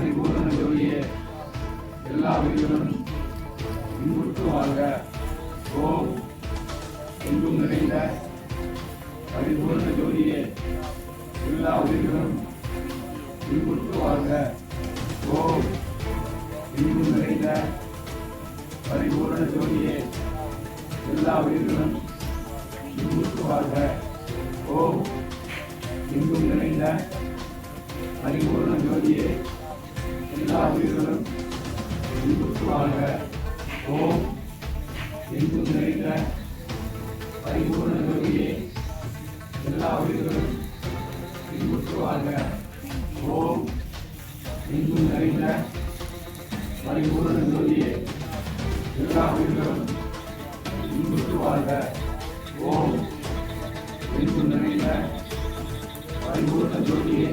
பரிபூரண ஜோதியே எல்லா உயிர்களும் இன்புற்று வாழ்க. ஓம். எங்கும் நிறைந்த பரிபூரண ஜோதியே எல்லா உயிர்களும் இன்புற்று வாழ்க. ஓம். எங்கும் நிறைந்த பரிபூரண ஜோதியே எல்லா உயிர்களும் இன்புற்று வாழ்க. ஓம். எங்கும் நிறைந்த பரிபூர்ண ஜோதியே எல்லா உயிர்களும் இன்புற்று ஓம் எங்கும் நிறைந்த பரிபூர்ண ஜோதியே எல்லா உயிர்களும் இன்புற்று ஓம் எங்கும் நிறைந்த பரிபூர்ண ஜோதியே எல்லா உயிர்களும் இன்புற்று வாழ்க ஓம் எங்கும் நிறைந்த பரிபூர்ண ஜோதியே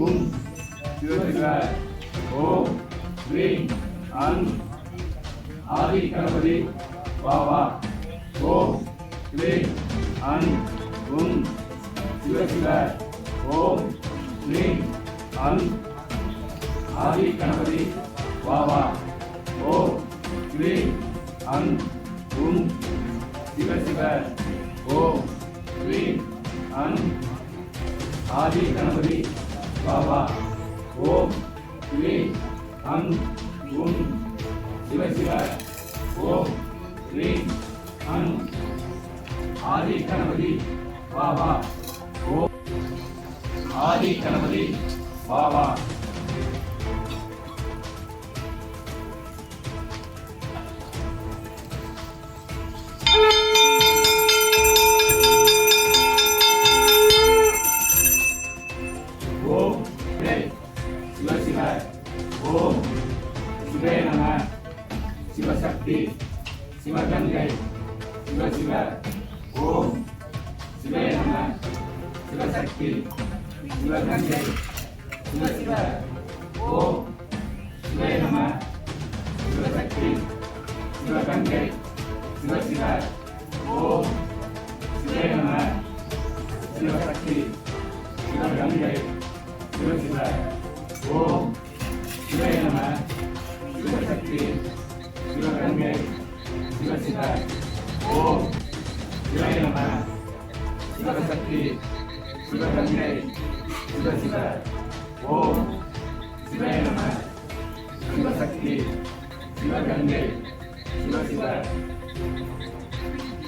ओम शिवाय ओम ह्रीं अं आदि गणपति वाह ओम ह्रीं अं ओम शिवाय ओम ह्रीं अं आदि गणपति वाह ओम ह्रीं अं ओम शिवाय ओम ह्रीं अं आदि गणपति பாபா. ஓம் ஸ்ரீம் அன் உம் சிவ சிவ. ஓம் ஸ்ரீம் அன் ஆதி கணபதி பாபா. ஓம் ஆதி கணபதி பாபா. சிவசக்தி சிவகங்கை சிவ சிவ ஓம்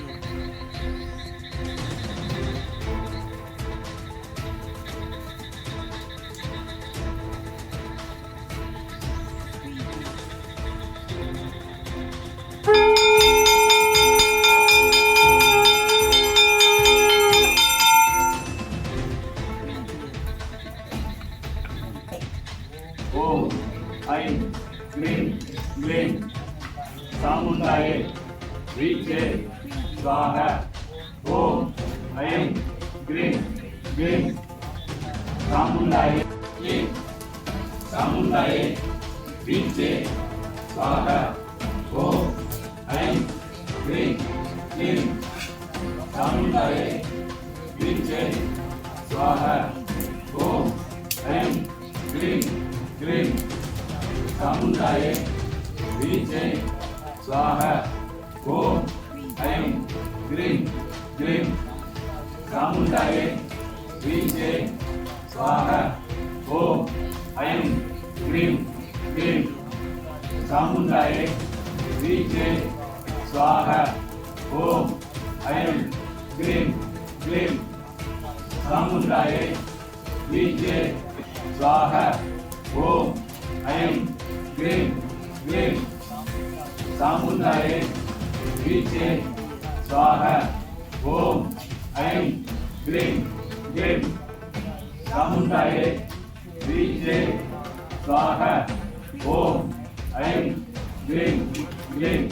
ஸ்வாக ஓம் ஐம் க்ளீம் க்ளீம் சாமுண்டாயே வீச்சே ஸ்வாக ஓம் ஐம் க்ளீம் க்ளீம் சாமுண்டாயே வீச்சே ஸ்வாக ஓம் ஐம் க்ளீம் க்ளீம் சாமுண்டாயே வீச்சே ஸ்வாக ஓம் ஐம் க்ளீம் க்ளீம் சாமுண்டாயே வீச்சே சுவாக ஓம் ஐம் கிரீம் கிரீம். சாமுண்டாயே வீச்சே சுவாக ஓம் ஐம் கிரீம் கிரீம். சாமுண்டாயே வீச்சே சுவாக ஓம் ஐம் கிரீம் கிரீம்.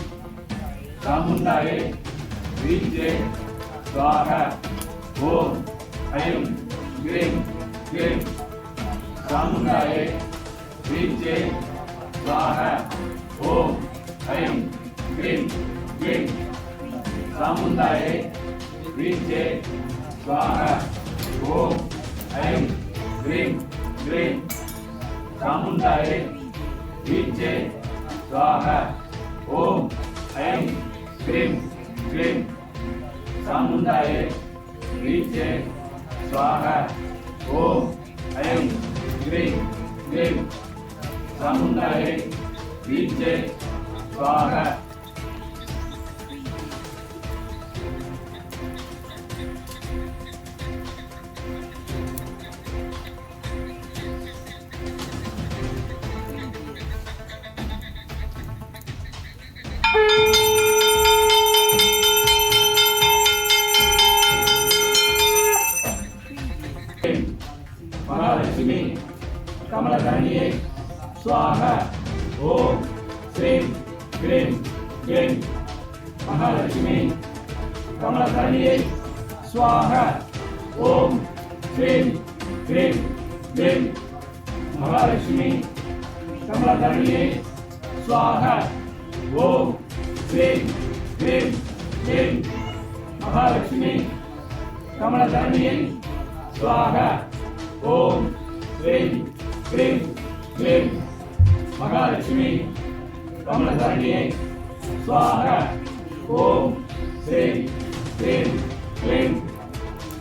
சாமுண்டாயே வீச்சே சுவாக ஓம் ஐம் க்ளீம் க்ளீம் சாமுண்டாயே வீச்சே ஸ்வாக ஓம் ஐம் க்ளீம் க்ளீம் சாமுண்டாயே வீச்சே ஸ்வாக ஓம் ஐம் க்ளீம் க்ளீம் சாமுண்டாயே வீச்சே ஸ்வாக ஓம் ஐம் க்ளீம் க்ளீம் சாமுண்டாயே வீச்சே ஸ்வாக ஓம் ஐம் கிரீம் கிரீம் சாமுண்டாயே வீச்சை ஸ்வாக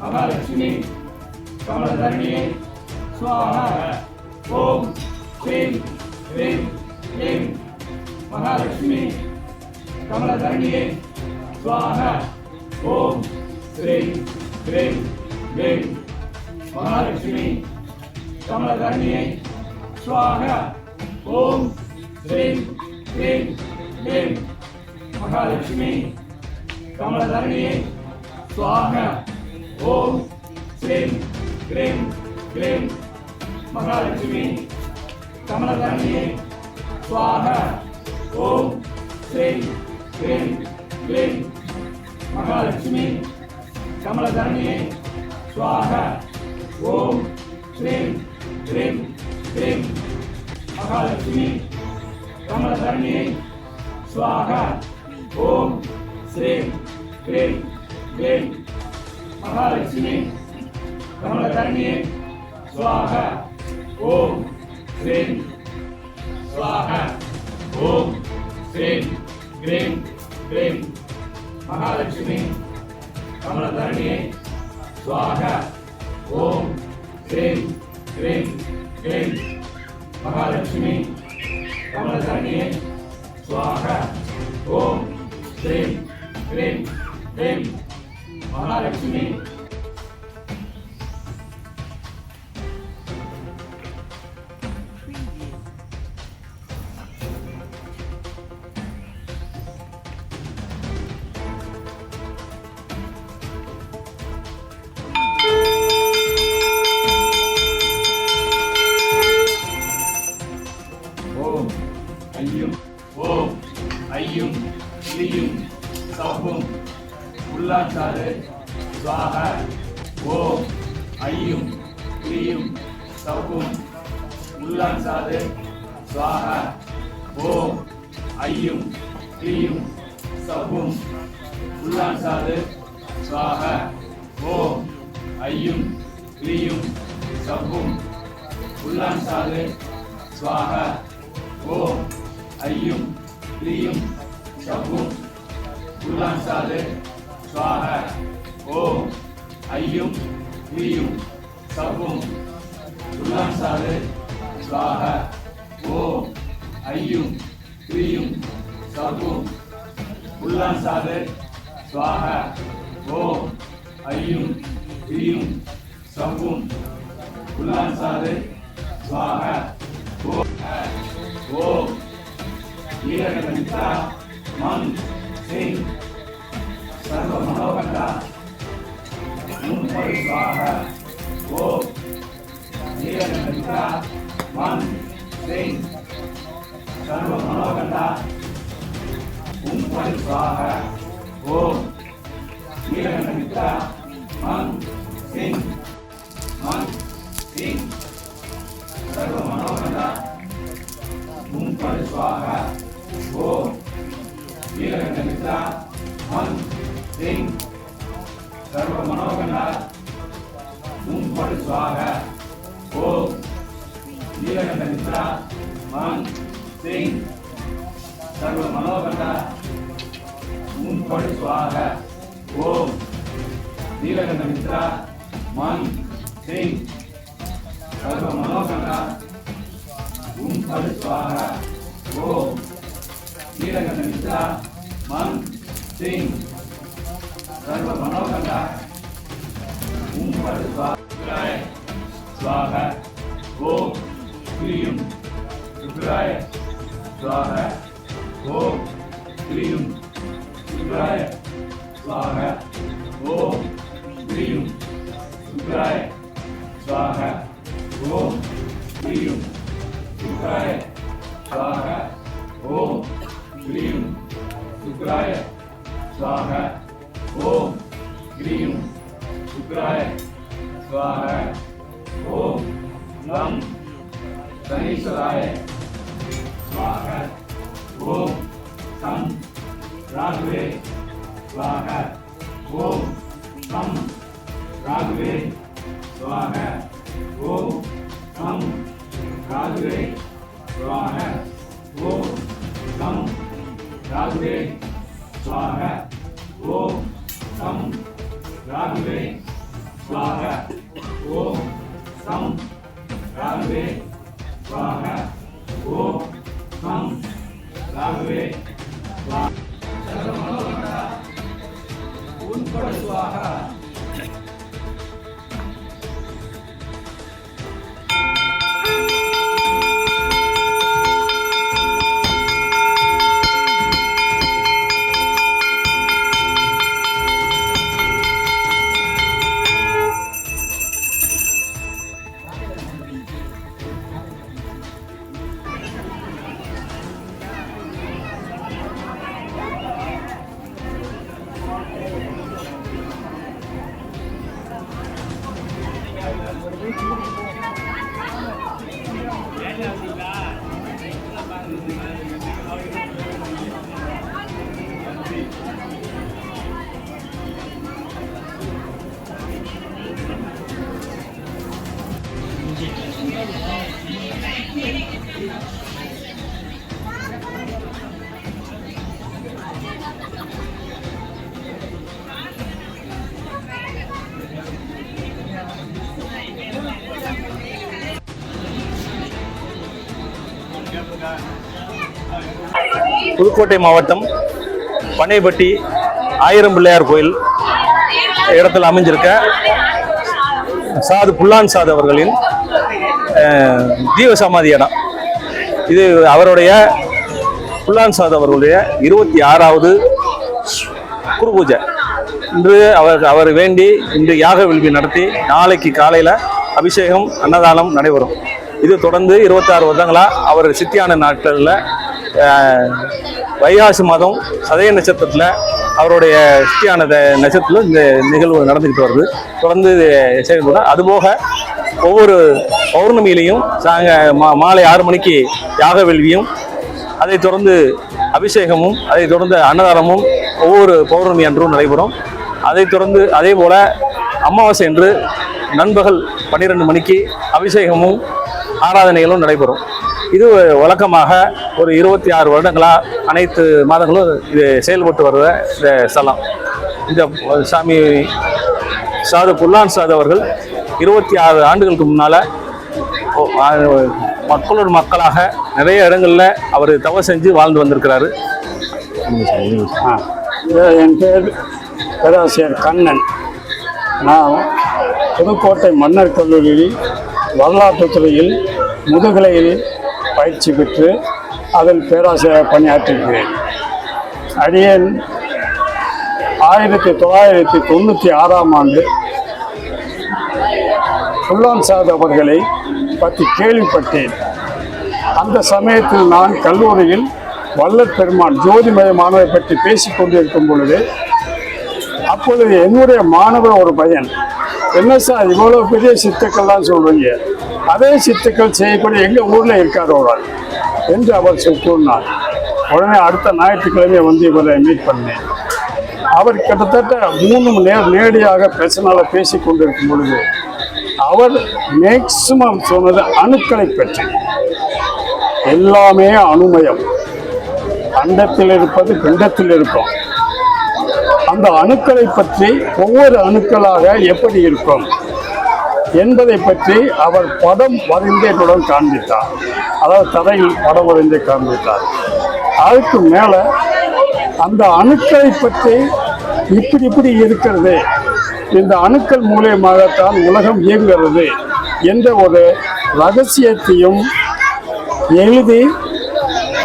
महालक्ष्मी कमलधरण्यै स्वाहा, ओम, श्रीं क्लीं क्लीं महालक्ष्मी, कमलधरण्यै, स्वाहा, ओम, श्रीं क्लीं क्लीं महालक्ष्मी, कमलधरण्यै, स्वाहा, ओम, श्रीं क्लीं क्लीं महालक्ष्मी, कमलधरण्यै, स्वाहा। ओम श्रीं क्लीं क्लीं महालक्ष्मी कमलधरण्यै स्वाहा ओम श्रीं क्लीं क्लीं महालक्ष्मी कमलधरण्यै स्वाहा ओम श्रीं क्लीं क्लीं महालक्ष्मी कमलधरण्यै स्वाहा ओम श्रीं क्लीं क्लीं महालक्ष्मी। कमलधरण्यै स्वाहा। ओम श्रीं। स्वाहा। ओम श्रीं। क्लीं क्लीं महालक्ष्मी। कमलधरण्यै स्वाहा। ओम श्रीं। क्लीं क्लीं महालक्ष्मी। कमलधरण्यै स्वाहा। ओम श्रीं। क्लीं क्लीं 바다를 치니 சுவாக ஓம் ஐயும் ஹீயும் சவும் உல்லான் சாது சுவாக ஓம் வீரகமித்தா மன் சிங் சர்வ மனோகண்டா முன்பொரு சுவாக ஓம் வீரகமித்தா மன் சிங் சர்வ மனோகண்டா முன்பொரு சுவாக ஓம் வீரமித்ரா மன் சிங் மன் சிங் சர்வ மனோகரா ஓம் வீரமித்ரா மன் சிங் சர்வ மனோகரா ஓம் வீரமித்ரா மன் சிங் சர்வ கும்படு சுவாக ஓம். நீலகண்ட மித்ரா மன் சிங் சர்வ மனோகண்டா கும்படு சுவாக ஓம். நீலகண்ட மித்ரா மன் சிங் சர்வ மனோகண்டா கும்படு சுவாக சுவாக. ஓம். கிரியும். சுக்ராய. சுவாக. ஓம். கிரியும். स्वाहा स्वाहा। ओम क्लीं शुक्राय स्वाहा। ओम क्लीं शुक्राय स्वाहा। ओम क्लीं शुक्राय स्वाहा। ओम क्लीं शुक्राय स्वाहा। ओम क्लीं शुक्राय स्वाहा। ओम क्लीं राघवे, स्वाह। ओम नम राघवे, स्वाह। ओम नम राघवे, स्वाहा। ओम नम राघवे, स्वाह। ओम नम राघवे, स्वाहा। ओम नम राघवे, स्वाह। ओम नम राघवे, स्वाहा। 我们是祖国。புதுக்கோட்டை மாவட்டம் பனைபட்டி ஆயிரம் பிள்ளையார் கோயில் இடத்தில் அமைஞ்சிருக்க சாது புல்லான் சாது அவர்களின் தீவ சமாதி இடம். இது அவருடைய புல்லான் சாது அவர்களுடைய இருபத்தி ஆறாவது குரு பூஜை. இன்று அவர் அவர் வேண்டி இன்று யாக வேள்வி நடத்தி நாளைக்கு காலையில் அபிஷேகம் அன்னதானம் நடைபெறும். இது தொடர்ந்து இருபத்தாறு வருடங்களா அவர் சித்தியான நாட்களில் வைகாசி மாதம் சதய நட்சத்திரத்தில் அவருடைய சித்தியான நட்சத்திரத்தில் இந்த நிகழ்வு நடந்துக்கிட்டு வருது. தொடர்ந்து செயல்படும் அதுபோக ஒவ்வொரு பௌர்ணமியிலையும் சாங்க மா மாலை ஆறு மணிக்கு யாக வேள்வியும் அதைத் தொடர்ந்து அபிஷேகமும் அதைத் தொடர்ந்து அன்னதானமும் ஒவ்வொரு பௌர்ணமி அன்றும் நடைபெறும். அதை தொடர்ந்து அதே போல் அமாவாசை என்று நண்பகல் பன்னிரெண்டு மணிக்கு அபிஷேகமும் ஆராதனைகளும் நடைபெறும். இது வழக்கமாக ஒரு இருபத்தி ஆறு வருடங்களாக அனைத்து மாதங்களும் இது செயல்பட்டு வருகிற இந்த ஸ்தலம். இந்த சாமி சாது புல்லான் சாது அவர்கள் இருபத்தி ஆறு ஆண்டுகளுக்கு முன்னால் மக்களோட மக்களாக நிறைய இடங்களில் அவர் தவ செஞ்சு வாழ்ந்து வந்திருக்கிறாரு. இது என் பேர் பேராசிரியர் கண்ணன். நான் புதுக்கோட்டை மன்னர் கல்லூரியில் வரலாற்று துறையில் முதுகலையில் பயிற்சி பெற்று அதில் பேராசிரியர் பணியாற்றிருக்கிறேன் அடியேன் ஆயிரத்தி தொள்ளாயிரத்தி தொண்ணூற்றி ஆறாம் ஆண்டு புல்லான் சாத் அவர்களை பற்றி கேள்விப்பட்டேன். அந்த சமயத்தில் நான் கல்லூரியில் வல்லற் பெருமான் ஜோதிமயமானவை பற்றி பேசிக் கொண்டிருக்கும் பொழுது அப்பொழுது என்னுடைய மாணவர் ஒரு பையன் என்ன சார் இவ்வளோ பெரிய சித்துக்கள்லாம் சொல்கிறீங்க அதே சித்துக்கள் செய்யக்கூடிய எங்கள் ஊரில் இருக்கார் ஒரு ஆள். என்று அவர் சொல் கூறினார். உடனே அடுத்த ஞாயிற்றுக்கிழமை வந்து இவரை மீட் பண்ணேன். அவர் கிட்டத்தட்ட மூணு மணி நேரம் நேரடியாக பேசினால பேசி கொண்டிருக்கும் பொழுது அவர் மேக்சிமம் சொன்னது அணுக்களை பற்றி. எல்லாமே அணுமயம். அண்டத்தில் இருப்பது பிண்டத்தில் இருக்கும். அந்த அணுக்களை பற்றி ஒவ்வொரு அணுக்களாக எப்படி இருக்கும்? என்பதை பற்றி அவர் படம் வரைந்தே என்னுடன் காண்பித்தார். அதாவது தரையில் படம் வரைந்தே காண்பித்தார். அதுக்கு மேலே அந்த அணுக்களை பற்றி இப்படி இப்படி இருக்கிறது இந்த அணுக்கள் மூலியமாகத்தான் உலகம் இயங்குகிறது என்ற ஒரு ரகசியத்தையும் எழுதி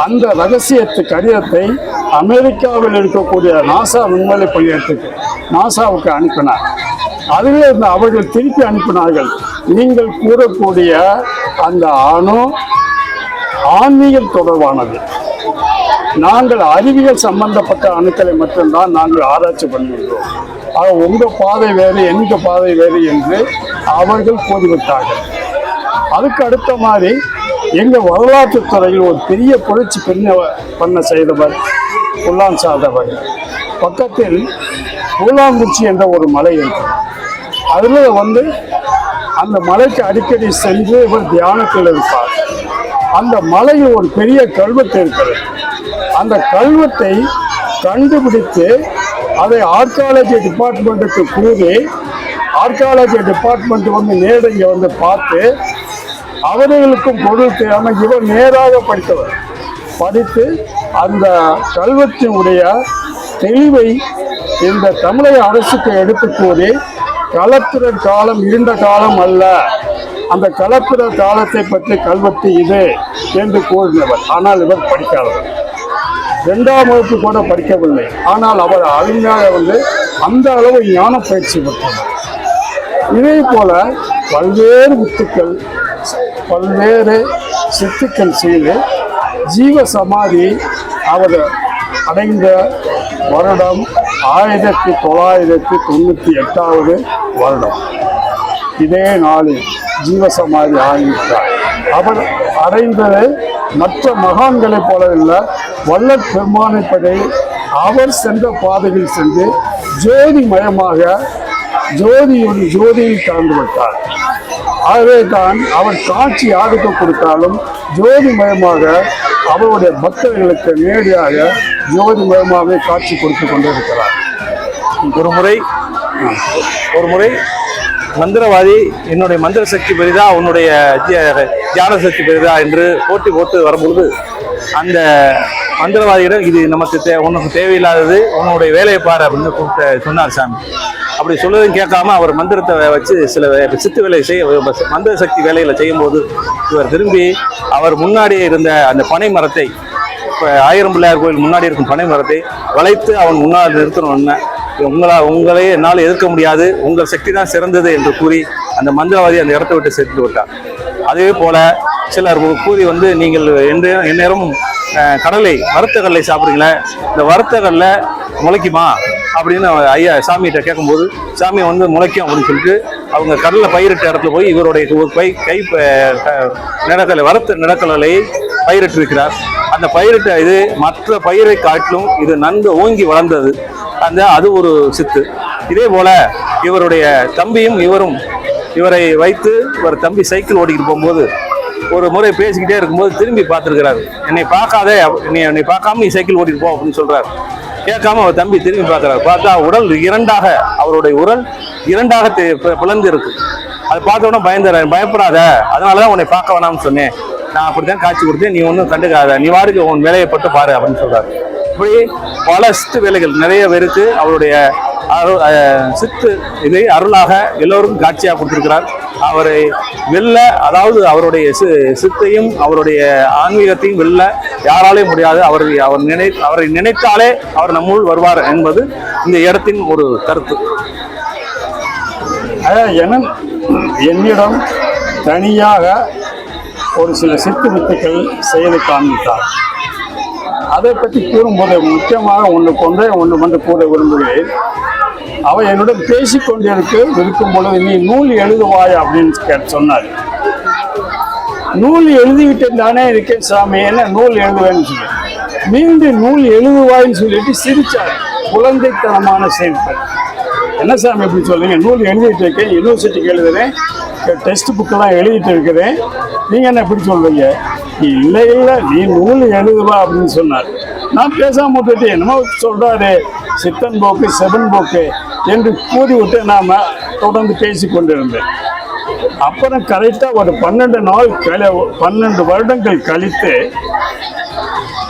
அந்த ரகசியத்து கடிதத்தை அமெரிக்காவில் இருக்கக்கூடிய நாசா விண்வெளி பணியத்துக்கு நாசாவுக்கு அனுப்பினார். அதில் இருந்து அவர்கள் திருப்பி அனுப்பினார்கள். நீங்கள் கூறக்கூடிய அந்த அணு ஆன்மீகம் தொடர்பானது. நாங்கள் அறிவியல் சம்பந்தப்பட்ட அணுக்களை மட்டும்தான் நாங்கள் ஆராய்ச்சி பண்ணுகின்றோம் ஆக உங்கள் பாதை வேறு எந்த பாதை வேறு என்று அவர்கள் கூறிவிட்டார்கள். அதுக்கு அடுத்த மாதிரி எங்கள் வரலாற்று துறையில் ஒரு பெரிய புரட்சி பெண்ண பண்ண செய்தவர் உள்ளான் சார்ந்தவர் பக்கத்தில் கூழாங்குறிச்சி என்ற ஒரு மலை இருக்கிறது அதில் வந்து அந்த மலைக்கு அடிக்கடி சென்று இவர் தியானத்தில் இருப்பார். அந்த மலையில் ஒரு பெரிய கல்வெட்டு இருக்கிறது. அந்த கல்வெட்டை கண்டுபிடித்து அதை ஆர்காலஜி டிபார்ட்மெண்ட்டுக்கு கூறி ஆர்காலஜி டிபார்ட்மெண்ட் வந்து நேரடி இங்கே வந்து பார்த்து அவர்களுக்கும் பொருள் தெரியாமல் இவர் நேராக படித்தவர். படித்து அந்த கல்வெட்டினுடைய தெளிவை இந்த தமிழக அரசுக்கு எடுத்து கூறி கலப்பிரர் காலம் இருண்ட காலம் அல்ல. அந்த கலப்பிரர் காலத்தை பற்றி கல்வெட்டு இது என்று கூறினவர். ஆனால் இவர் படிக்காதவர். ரெண்டாம் வகுப்பு கூட படிக்கவில்லை. ஆனால் அவர் அறிஞராக வந்து அந்த அளவு ஞான பயிற்சி பெற்றவர். இதே போல பல்வேறு வித்துக்கள் பல்வேறு சித்துக்கள் செய்து ஜீவ சமாதி அவர் அடைந்த வருடம் ஆயிரத்தி தொள்ளாயிரத்தி தொண்ணூற்றி எட்டாவது வருடம். இதே நாளில் ஜீவசமாதி ஆகிவிட்டார் அவர் அடைந்தது மற்ற மகான்களைப் போலவில்லை வல்லற் பெருமானைப்படி அவர் சென்ற பாதையில் சென்று ஜோதி மயமாக ஜோதியோடு ஜோதியை கலந்து விட்டார் ஆகவே தான் அவர் காட்சி யாருக்கு கொடுத்தாலும் ஜோதிமயமாக அவருடைய பக்தர்களுக்கு நேரடியாக ஜோதிமயமாகவே காட்சி கொடுத்து கொண்டிருக்கிறார். ஒரு முறை ஒரு முறை மந்திரவாதி என்னுடைய மந்திர சக்தி பெரிதா உன்னுடைய திய- தியான சக்தி பெரிதா என்று போட்டி போட்டு வரும்பொழுது அந்த மந்திரவாதியிடம் இது நமக்கு தே உனக்கு தேவையில்லாதது உன்னுடைய வேலையை பாரு அப்படின்னு கூப்பிட்டு சொன்னார் சாமி. அப்படி சொல்லுவதும் கேட்காம அவர் மந்திரத்தை வச்சு சில சித்து வேலை செய்ய மந்திர சக்தி வேலைகளை செய்யும்போது இவர் திரும்பி அவர் முன்னாடி இருந்த அந்த பனை மரத்தை இப்போ ஆயிரம் பிள்ளையார் கோயில் முன்னாடி இருக்கும் பனை மரத்தை வளைத்து அவன் முன்னால் நிறுத்தணும்னு உங்களா உங்களே என்னால் எதிர்க்க முடியாது. உங்கள் சக்தி தான் சிறந்தது என்று கூறி அந்த மந்திரவாதி அந்த இடத்தை விட்டு சென்று விட்டார் அதே போல சிலர் கூறி வந்து நீங்கள் எந்த எந்நேரமும் கடலை வறுத்த கடலை சாப்பிடுங்களேன் இந்த வறுத்த கடலை முளைக்குமா? அப்படின்னு ஐயா சாமிகிட்ட கேட்கும்போது சாமி வந்து முளைக்கும் அப்படின்னு சொல்லிட்டு அவங்க கடலில் பயிரிட்ட இடத்துல போய் இவருடைய ஒரு பை கை ப- க- நிலக்கடலை பயிரிட்டிருக்கிறார். அந்த பயிரிட்ட இது மற்ற பயிரை காட்டிலும் இது நன்கு ஓங்கி வளர்ந்தது. அந்த அது ஒரு சித்து. இதே போல இவருடைய தம்பியும் இவரும் இவரை வைத்து இவர் தம்பி சைக்கிள் ஓடிக்கிட்டு போகும்போது ஒரு முறை பேசிக்கிட்டே இருக்கும்போது திரும்பி பார்த்துருக்கிறார். என்னை பார்க்காதே நீ என்னை பார்க்காம நீ சைக்கிள் ஓட்டிட்டு போ அப்படின்னு சொல்கிறார் கேட்காம அவர் தம்பி திரும்பி பார்க்குறாரு. பார்த்தா உடல் இரண்டாக அவருடைய உடல் இரண்டாக பிளந்து இருக்கு அது பார்த்த உடனே பயந்துடுறேன் பயப்படாத. அதனால தான் உன்னை பார்க்க வேணாம்னு சொன்னேன். நான் அப்படித்தான் காட்சி கொடுத்தேன். நீ ஒன்றும் கண்டுக்காத. நீ வாருக்கு உன் வேலையை பட்டு பாரு அப்படின்னு சொல்றாரு. இப்படி பல சித்து வேலைகள் நிறைய பேருக்கு அவருடைய அரு- சித்து இதை அருளாக எல்லோரும் காட்சியாக கொடுத்திருக்கிறார். அவரை வெல்ல அதாவது அவருடைய சித்தையும் அவருடைய ஆன்மீகத்தையும் வெல்ல யாராலையும் முடியாது. அவர் அவர் நினை அவரை நினைத்தாலே அவர் நம்முள் வருவார் என்பது இந்த இடத்தின் ஒரு கருத்து. என என்னிடம் தனியாக ஒரு சில சித்து வித்துக்கள் செய்து காண்பித்தார். அதை பற்றி கூறும்போது முக்கியமாக ஒன்று கொண்டே ஒன்று வந்து கூற விரும்புகிறேன். அவ என்னுடன் பேசிக்கொண்டிருக்கு இருக்கும் பொழுது நீ நூல் எழுதுவாய் அப்படின்னு கேட்டு சொன்னார். நூல் எழுதிவிட்டு தானே இருக்கேன் சாமி என்ன நூல் எழுதுவேன்னு சொல்லி. மீண்டும் நூல் எழுதுவாய்ன்னு சொல்லிட்டு சிரிச்சார். குழந்தைத்தனமான சிரிப்பு என்ன சாமி இப்படி சொல்றீங்க? நூல் எழுதிட்டு இருக்கேன் யூனிவர்சிட்டிக்கு எழுதுறேன் டெக்ஸ்ட் புக்கெல்லாம் எழுதிட்டு இருக்கிறேன். நீங்கள் என்ன இப்படி சொல்றீங்க? இல்லை இல்லை நீ நூல் எழுதுவா அப்படின்னு சொன்னார். நான் பேசாம விட்டுட்டு என்னமோ சொல்கிறாரு சித்தன் போக்கு செவன் போக்கு என்று கூறிவிட்டு நாம் தொடர்ந்து பேசி கொண்டிருந்தேன் அப்புறம் கரெக்டாக ஒரு பன்னெண்டு நாள் கழி பன்னெண்டு வருடங்கள் கழித்து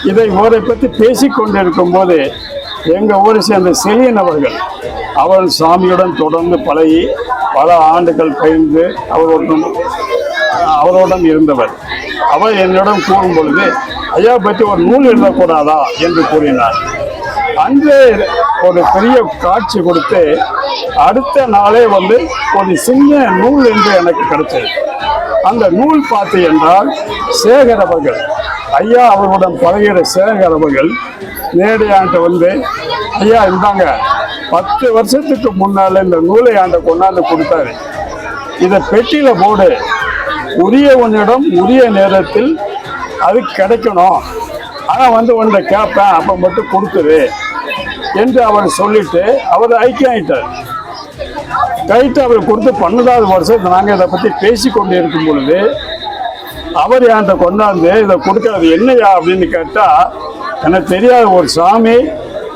இதை ஊரை பற்றி பேசி கொண்டிருக்கும் போது எங்கள் ஊரை சேர்ந்த செழியன் அவர்கள் அவர் சாமியுடன் தொடர்ந்து பழகி பல ஆண்டுகள் பயிர்ந்து அவருடன் அவருடன் இருந்தவர். அவர் என்னிடம் கூறும் பொழுது ஐயா பற்றி ஒரு நூல் எழுதக்கூடாதா? என்று கூறினார். அங்கே ஒரு பெரிய காட்சி கொடுத்து அடுத்த நாளே வந்து ஒரு சின்ன நூல் என்று எனக்கு கிடைச்சது அந்த நூல் பார்த்து என்றால் சேகர் அவர்கள் ஐயா அவர்களுடன் பழகிற சேகர் அவர்கள் நேரடியாண்ட வந்து ஐயா இருந்தாங்க பத்து வருஷத்துக்கு முன்னால் இந்த நூலை ஆண்ட கொண்டாந்து கொடுத்தாரு. இதை பெட்டியில் போடு உரியவனிடம் உரிய நேரத்தில் அது கிடைக்கணும். ஆனால் வந்து உன்னை கேட்பேன் அப்போ மட்டும் கொடுத்துரு. என்று அவர் சொல்லிட்டு அவர் ஐக்கியம் ஆயிட்டார் கைட்டு அவர் கொடுத்து பன்னெண்டாவது வருஷம் நாங்கள் இதை பற்றி பேசி கொண்டு இருக்கும் பொழுது அவர் என்கிட்ட கொண்டாந்து இதை கொடுக்காது என்னையா அப்படின்னு கேட்டால் எனக்கு தெரியாத ஒரு சாமி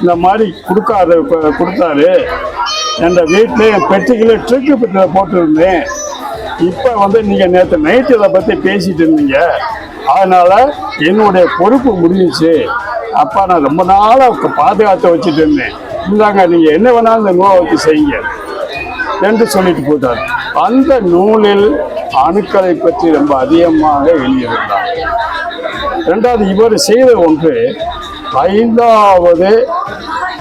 இந்த மாதிரி கொடுக்காத கொடுத்தாரு. என் வீட்டில் என் பெட்டிக்குள்ள ட்ரிக்கு பெட்டியில் போட்டிருந்தேன். இப்போ வந்து நீங்கள் நேற்று நைட்டு இதை பற்றி பேசிகிட்டு இருந்தீங்க. அதனால் என்னுடைய பொறுப்பு முடிஞ்சிச்சு. அப்பா நான் ரொம்ப நாளாக பாதுகாத்து வச்சுட்டு இருந்தேன். இந்தாங்க நீங்கள் என்ன வேணாலும் இந்த நூலை வச்சு செய்யுங்க என்று சொல்லிட்டு போட்டார். அந்த நூலில் அணுக்களை பற்றி ரொம்ப அதிகமாக எழுதியிருந்தார். ரெண்டாவது இவர் செய்த ஒன்று ஐந்தாவது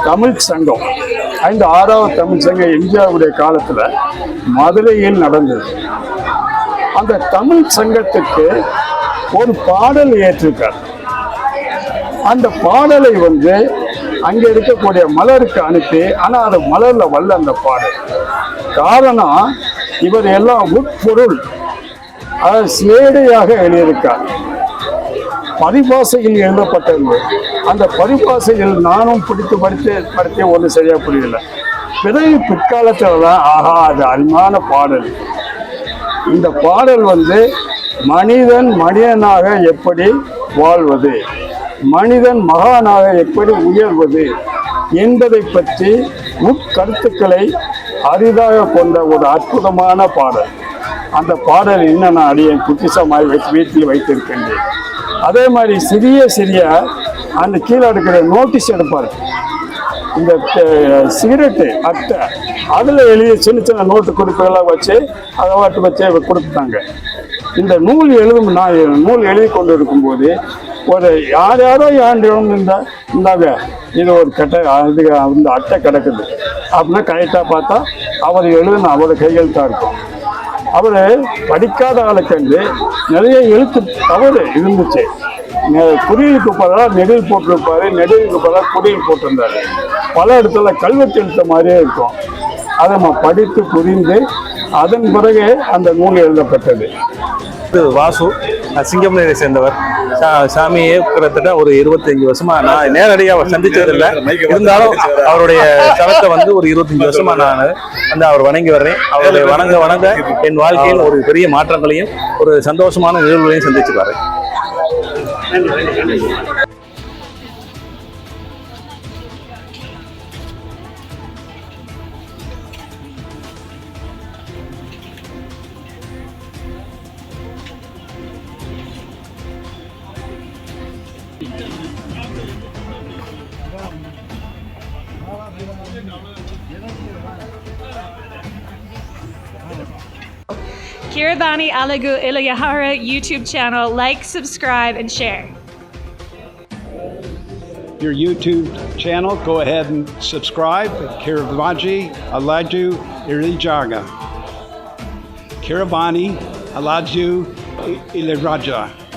தமிழ் சங்கம் ஐந்து ஆறாவது தமிழ் சங்கம் எம்ஜிஆருடைய காலத்தில் மதுரையில் நடந்தது. அந்த தமிழ் சங்கத்துக்கு ஒரு பாடல் ஏற்றிருக்கார். அந்த பாடலை வந்து அங்கே இருக்கக்கூடிய மலருக்கு அனுப்பி ஆனால் அது மலரில் வல்ல அந்த பாடல். காரணம் இவர் எல்லாம் உட்பொருள் அதை சேடையாக எழுதியிருக்கார். பரிபாசையில் எழுதப்பட்டது. அந்த பரிபாசையில் நானும் பிடித்து படித்து படித்தே ஒன்றும் சரியாக புரியல. பிறகு பிற்காலத்தில் தான் ஆஹா அது அருமையான பாடல். இந்த பாடல் வந்து மனிதன் மனிதனாக எப்படி வாழ்வது? மனிதன் மகானாக எப்படி உயர்வது என்பதை பற்றி உட்கருத்துக்களை அரிதாக கொண்ட ஒரு அற்புதமான பாடல். அந்த பாடல் இன்னும் நான் அடியை குட்டிசமாய் வைத்து வீட்டில் வைத்திருக்கின்றேன். அதே மாதிரி சிறிய சிறிய அந்த கீழே இருக்கிற நோட்டீஸ் எடுப்பார். இந்த சிகரெட்டு அட்டை அதில் எழுதி சின்ன சின்ன நோட்டு குறிப்புகளாக வச்சு அதை வாட்டு வச்சு கொடுத்துட்டாங்க இந்த நூல் எழுதும் நான் நூல் எழுதி கொண்டு இருக்கும்போது ஒரு யார் யாரோ யாண்டியும் இந்த இந்தாங்க இது ஒரு கட்டை அது அந்த அட்டை கிடக்குது. அப்படின்னா கரெக்டாக பார்த்தா அவர் எழுதின அவர் கையெழுத்தாக இருக்கும். அவர் படிக்காத ஆளுக்கண்டு நிறைய எழுத்து தவறு இருந்துச்சு. நெ- குறியலுக்கு பதிலாக நெடில் போட்டிருப்பாரு நெடிலுக்கு பதிலாக குறியில் போட்டிருந்தாரு. பல இடத்துல கல்வெட்டு எழுத்த மாதிரியே இருக்கும். அதை நம்ம படித்து புரிந்து அதன் பிறகு அந்த நூல் எழுதப்பட்டது. வாசு. நான் சிங்கம்நேரை சேர்ந்தவர். சாமியே கிட்டத்தட்ட ஒரு இருபத்தஞ்சு வருஷமா நான் நேரடியாக அவர் சந்திச்சதில்லை. இருந்தாலும் அவருடைய தளத்தை வந்து ஒரு இருபத்தஞ்சு வருஷமா நான் வந்து அவர் வணங்கி வர்றேன். அவருடைய வணங்க வணங்க என் வாழ்க்கையில் ஒரு பெரிய மாற்றங்களையும் ஒரு சந்தோஷமான நிகழ்வுகளையும் சந்திச்சு வரேன் Kiravani Alagu Ilayahara YouTube channel. Like, subscribe, and share. your YouTube channel. Go ahead and subscribe. Kiravaji Alaju Irijaga. Kiravani Alaju Iliraja.